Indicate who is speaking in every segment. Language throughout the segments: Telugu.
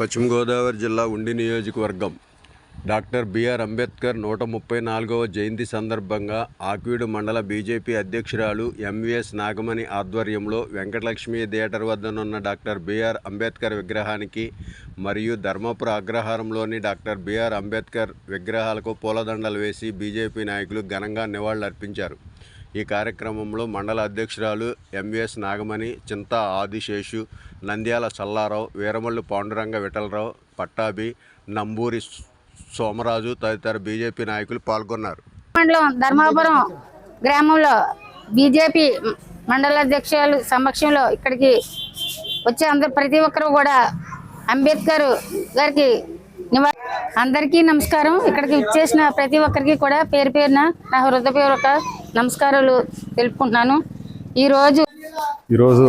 Speaker 1: పశ్చిమ గోదావరి జిల్లా ఉండి నియోజకవర్గం. డాక్టర్ బిఆర్ అంబేద్కర్ నూట ముప్పై నాలుగవ జయంతి సందర్భంగా ఆక్వీడు మండల బీజేపీ అధ్యక్షురాలు ఎంవిఎస్ నాగమణి ఆధ్వర్యంలో వెంకటలక్ష్మి థియేటర్ వద్దనున్న డాక్టర్ బిఆర్ అంబేద్కర్ విగ్రహానికి మరియు ధర్మపుర అగ్రహారంలోని డాక్టర్ బిఆర్ అంబేద్కర్ విగ్రహాలకు పూలదండలు వేసి బీజేపీ నాయకులు ఘనంగా నివాళులర్పించారు. ఈ కార్యక్రమంలో మండల అధ్యక్షురాలు ఎంవిఎస్ నాగమణి చింతా ఆదిశేషు నంద్యాల చల్లారావు వీరమల్లి పాండురంగ విఠలరావు పట్టాభి నంబూరి సోమరాజు తదితర బీజేపీ నాయకులు పాల్గొన్నారు.
Speaker 2: మండలం ధర్మాపురం గ్రామంలో బీజేపీ మండల అధ్యక్షులు సమక్షంలో ఇక్కడికి వచ్చే అందరు ప్రతి ఒక్కరు కూడా అంబేద్కర్ గారికి అందరికీ నమస్కారం. ఇక్కడికి ఇచ్చేసిన ప్రతి ఒక్కరికి కూడా పేరు పేరున నా హృదయపూర్వక నమస్కారాలు తెలుపుకుంటున్నాను. ఈరోజు
Speaker 3: ఈరోజు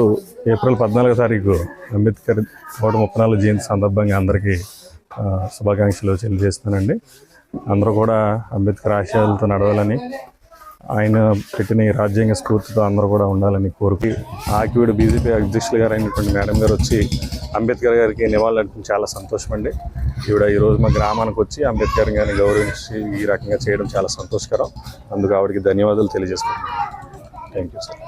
Speaker 3: ఏప్రిల్ పద్నాలుగో తారీఖు అంబేద్కర్ నూట ముప్పై నాలుగు జయంతి సందర్భంగా అందరికీ శుభాకాంక్షలు తెలియజేస్తున్నానండి. అందరూ కూడా అంబేద్కర్ ఆశయాలతో నడవాలని ఆయన పెట్టిన ఈ రాజ్యాంగ స్ఫూర్తితో అందరూ కూడా ఉండాలని కోరుకు ఆకివీడు బీజేపీ అధ్యక్షులు గారు అయినటువంటి మేడం గారు వచ్చి అంబేద్కర్ గారికి నివాళులు అర్పించి చాలా సంతోషం అండి. ఈవిడ ఈరోజు మా గ్రామానికి వచ్చి అంబేద్కర్ గారిని గౌరవించి ఈ రకంగా చేయడం చాలా సంతోషకరం. అందుకు ఆవిడకి ధన్యవాదాలు తెలియజేసుకుంటున్నాను. Thank you sir